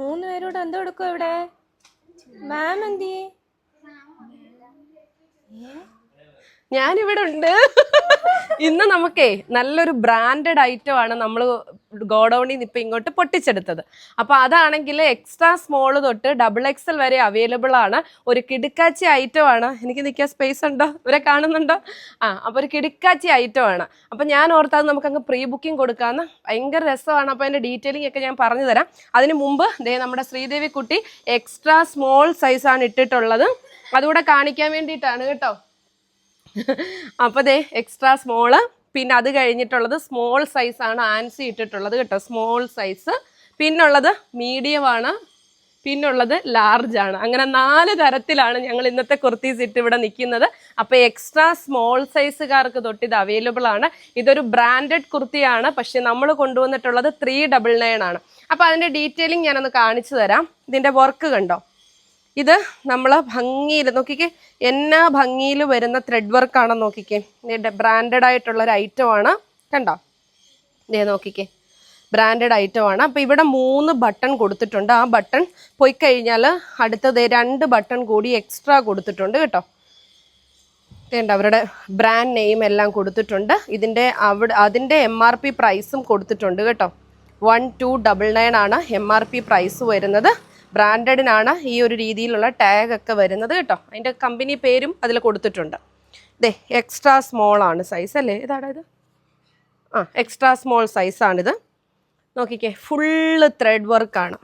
മൂന്ന് പേരോട് എന്തോ എടുക്കും ഇവിടെ? മാം എന്തിയേ ഞാനിവിടെ ഉണ്ട്. ഇന്ന് നമുക്കേ നല്ലൊരു ബ്രാൻഡഡ് ഐറ്റം ആണ് നമ്മൾ ഗോഡൌണിൽ നിന്ന് ഇപ്പം ഇങ്ങോട്ട് പൊട്ടിച്ചെടുത്തത്. അപ്പോൾ അതാണെങ്കിൽ എക്സ്ട്രാ സ്മോൾ തൊട്ട് ഡബിൾ എക്സൽ വരെ അവൈലബിൾ ആണ്. ഒരു കിടുക്കാച്ചി ഐറ്റം ആണ്. എനിക്ക് നിൽക്കാൻ സ്പേസ് ഉണ്ടോ? ഇവരെ കാണുന്നുണ്ടോ? ആ അപ്പോൾ ഒരു കിടുക്കാച്ചി ഐറ്റം ആണ്. അപ്പോൾ ഞാൻ ഓർത്താൽ നമുക്കങ്ങ് പ്രീ ബുക്കിംഗ് കൊടുക്കാമെന്ന് ഭയങ്കര രസമാണ്. അപ്പോൾ അതിന്റെ ഡീറ്റെയിലിംഗ് ഒക്കെ ഞാൻ പറഞ്ഞു തരാം. അതിന് മുമ്പ് ദേ നമ്മുടെ ശ്രീദേവി കുട്ടി എക്സ്ട്രാ സ്മോൾ സൈസാണ് ഇട്ടിട്ടുള്ളത്. അതുകൂടെ കാണിക്കാൻ വേണ്ടിയിട്ടാണ് കേട്ടോ. അപ്പോൾ ദേ എക്സ്ട്രാ സ്മോൾ പിന്നെ അത് കഴിഞ്ഞിട്ടുള്ളത് സ്മോൾ സൈസ് ആണ് ആൻസി ഇട്ടിട്ടുള്ളത് കേട്ടോ. സ്മോൾ സൈസ് പിന്നുള്ളത് മീഡിയം ആണ്. പിന്നുള്ളത് ലാർജ് ആണ്. അങ്ങനെ നാല് തരത്തിലാണ് ഞങ്ങൾ ഇന്നത്തെ കുർത്തീസ് ഇട്ട് ഇവിടെ നിൽക്കുന്നത്. അപ്പോൾ എക്സ്ട്രാ സ്മോൾ സൈസുകാർക്ക് തൊട്ട് ഇത് അവൈലബിൾ ആണ്. ഇതൊരു ബ്രാൻഡഡ് കുർത്തിയാണ്. പക്ഷെ നമ്മൾ കൊണ്ടുവന്നിട്ടുള്ളത് ത്രീ ഡബിൾ നയൻ ആണ്. അപ്പോൾ അതിന്റെ ഡീറ്റെയിലിംഗ് ഞാനൊന്ന് കാണിച്ചു തരാം. ഇതിന്റെ വർക്ക് കണ്ടോ? ഇത് നമ്മൾ ഭംഗിയിൽ നോക്കിക്കേ എന്നാ ഭംഗിയിൽ വരുന്ന ത്രെഡ് വർക്കാണെന്ന് നോക്കിക്കേ. ബ്രാൻഡഡ് ആയിട്ടുള്ള ഒരു ഐറ്റം ആണ്. കണ്ടോ? ഇതേ നോക്കിക്കേ. ബ്രാൻഡഡ് ഐറ്റം ആണ്. അപ്പോൾ ഇവിടെ മൂന്ന് ബട്ടൺ കൊടുത്തിട്ടുണ്ട്. ആ ബട്ടൺ പോയി കഴിഞ്ഞാൽ അടുത്തത് രണ്ട് ബട്ടൺ കൂടി എക്സ്ട്രാ കൊടുത്തിട്ടുണ്ട് കേട്ടോ. വേണ്ട അവരുടെ ബ്രാൻഡ് നെയിം എല്ലാം കൊടുത്തിട്ടുണ്ട്. ഇതിന്റെ അവിടെ അതിന്റെ എം ആർ പി പ്രൈസും കൊടുത്തിട്ടുണ്ട് കേട്ടോ. വൺ ടു ഡബിൾ നയൻ ആണ് എം ആർ പി പ്രൈസ് വരുന്നത്. ബ്രാൻഡഡിനാണ് ഈ ഒരു രീതിയിലുള്ള ടാഗ് ഒക്കെ വരുന്നത് കേട്ടോ. അതിന്റെ കമ്പനി പേരും അതിൽ കൊടുത്തിട്ടുണ്ട്. ദേ എക്സ്ട്രാ സ്മോൾ ആണ് സൈസ് അല്ലേ? ഇതാണ് ഇത്? ആ എക്സ്ട്രാ സ്മോൾ സൈസാണിത് നോക്കിക്കേ ഫുള്ള് ത്രെഡ് വർക്കാണ്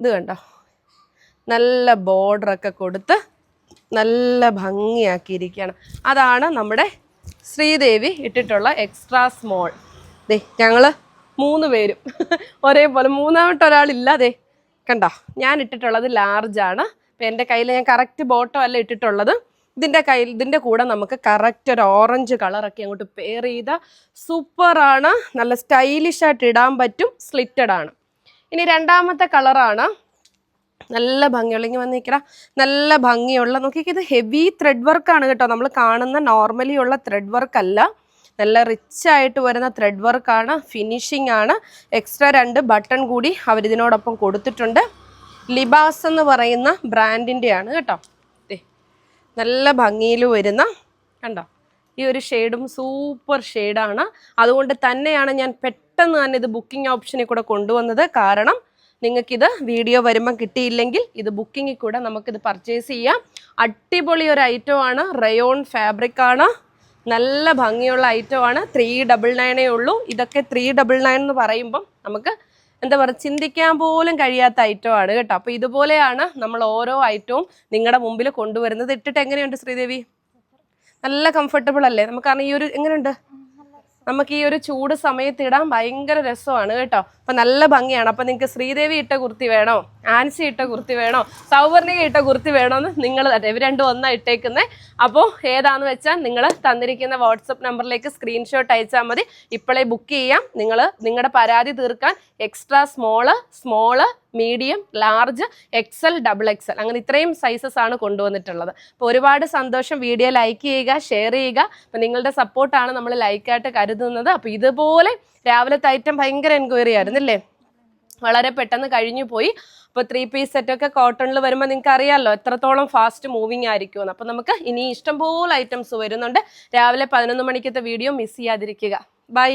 ഇത് കണ്ടോ? നല്ല ബോർഡറൊക്കെ കൊടുത്ത് നല്ല ഭംഗിയാക്കിയിരിക്കുകയാണ്. അതാണ് നമ്മുടെ ശ്രീദേവി ഇട്ടിട്ടുള്ള എക്സ്ട്രാ സ്മോൾ ദേ ഞങ്ങൾ മൂന്ന് പേരും. ഒരേപോലെ മൂന്നാമത്തെ ഒരാളില്ല. ദേ കണ്ടോ? ഞാൻ ഇട്ടിട്ടുള്ളത് ലാർജ് ആണ്. എന്റെ കയ്യിൽ ഞാൻ കറക്റ്റ് ബോട്ടോ അല്ല ഇട്ടിട്ടുള്ളത്. ഇതിന്റെ കയ്യിൽ ഇതിന്റെ കൂടെ നമുക്ക് കറക്റ്റ് ഒരു ഓറഞ്ച് കളറൊക്കെ അങ്ങോട്ട് പെയർ ചെയ്ത സൂപ്പറാണ് നല്ല സ്റ്റൈലിഷ് ആയിട്ട് ഇടാൻ പറ്റും സ്ലിറ്റഡ് ആണ്. ഇനി രണ്ടാമത്തെ കളറാണ് നല്ല ഭംഗിയുള്ള ഇങ്ങനെ വന്നിരിക്കട നല്ല ഭംഗിയുള്ള നോക്കിക്കേ ഇത് ഹെവി ത്രെഡ് വർക്കാണ് കേട്ടോ. നമ്മൾ കാണുന്ന നോർമലി ഉള്ള ത്രെഡ് വർക്ക് അല്ല. നല്ല റിച്ച് ആയിട്ട് വരുന്ന ത്രെഡ് വർക്കാണ് ഫിനിഷിംഗ് ആണ്. എക്സ്ട്രാ രണ്ട് ബട്ടൺ കൂടി അവരിതിനോടൊപ്പം കൊടുത്തിട്ടുണ്ട്. ലിബാസ് എന്ന് പറയുന്ന ബ്രാൻഡിന്റെ ആണ് കേട്ടോ. നല്ല ഭംഗിയിൽ വരുന്ന കണ്ടോ? ഈ ഒരു ഷെയ്ഡും സൂപ്പർ ഷെയ്ഡാണ് അതുകൊണ്ട് തന്നെയാണ് ഞാൻ പെട്ടെന്ന് തന്നെ ഇത് ബുക്കിംഗ് ഓപ്ഷനിൽ കൂടെ കൊണ്ടുവന്നത്. കാരണം നിങ്ങൾക്കിത് വീഡിയോ വരുമ്പം കിട്ടിയില്ലെങ്കിൽ ഇത് ബുക്കിങ്ങിൽ കൂടെ നമുക്കിത് പർച്ചേസ് ചെയ്യാം. അടിപൊളി ഒരു ഐറ്റം ആണ്. റയോൺ ഫാബ്രിക് ആണ്. നല്ല ഭംഗിയുള്ള ഐറ്റം ആണ് ത്രീ ഡബിൾ നയനേ ഉള്ളൂ. ഇതൊക്കെ ത്രീ ഡബിൾ നയൻ എന്ന് പറയുമ്പം നമുക്ക് എന്താ പറയുക ചിന്തിക്കാൻ പോലും കഴിയാത്ത ഐറ്റം ആണ് കേട്ടോ. അപ്പോൾ ഇതുപോലെയാണ് നമ്മൾ ഓരോ ഐറ്റവും നിങ്ങളുടെ മുമ്പിൽ കൊണ്ടുവരുന്നത്. ഇട്ടിട്ട് എങ്ങനെയുണ്ട് ശ്രീദേവി? നല്ല കംഫർട്ടബിൾ അല്ലേ? നമുക്കറിയാം ഈ ഒരു എങ്ങനെയുണ്ട്? നമുക്ക് ഈ ഒരു ചൂട് സമയത്ത് ഇടാൻ ഭയങ്കര രസമാണ് കേട്ടോ. അപ്പൊ നല്ല ഭംഗിയാണ്. അപ്പൊ നിങ്ങൾക്ക് ശ്രീദേവി ഇട്ട കുർത്തി വേണോ? ആൻസി ഇട്ട കുർത്തി വേണോ? സൗവർണിക ഇട്ട കുർത്തി വേണോന്ന് നിങ്ങൾ തന്നെ ഇവർ രണ്ടും ഒന്നാ ഇട്ടേക്കുന്നത് അപ്പോൾ ഏതാണെന്ന് വെച്ചാൽ നിങ്ങൾ തന്നിരിക്കുന്ന വാട്സപ്പ് നമ്പറിലേക്ക് സ്ക്രീൻഷോട്ട് അയച്ചാൽ മതി. ഇപ്പോഴേ ബുക്ക് ചെയ്യാം. നിങ്ങൾ നിങ്ങളുടെ പരാതി തീർക്കാൻ extra small small medium large XL double XL അങ്ങനെ ഇത്രയും സൈസസ് ആണ് കൊണ്ടുവന്നിട്ടുള്ളത്. അപ്പോൾ ഒരുപാട് സന്തോഷം. വീഡിയോ ലൈക്ക് ചെയ്യുക ഷെയർ ചെയ്യുക. അപ്പം നിങ്ങളുടെ സപ്പോർട്ടാണ് നമ്മൾ ലൈക്കായിട്ട് കരുതുന്നത്. അപ്പോൾ ഇതുപോലെ രാവിലത്തെ ഐറ്റം ഭയങ്കര എൻക്വയറി ആയിരുന്നില്ലേ? വളരെ പെട്ടെന്ന് കഴിഞ്ഞു പോയി അപ്പോൾ ത്രീ പീസ് സെറ്റൊക്കെ കോട്ടണിൽ വരുമ്പോൾ നിങ്ങൾക്ക് അറിയാമല്ലോ എത്രത്തോളം ഫാസ്റ്റ് മൂവിങ് ആയിരിക്കുമെന്ന്. അപ്പോൾ നമുക്ക് ഇനി ഇഷ്ടംപോലെ ഐറ്റംസ് വരുന്നുണ്ട്. രാവിലെ പതിനൊന്ന് മണിക്കത്തെ വീഡിയോ മിസ് ചെയ്യാതിരിക്കുക. ബൈ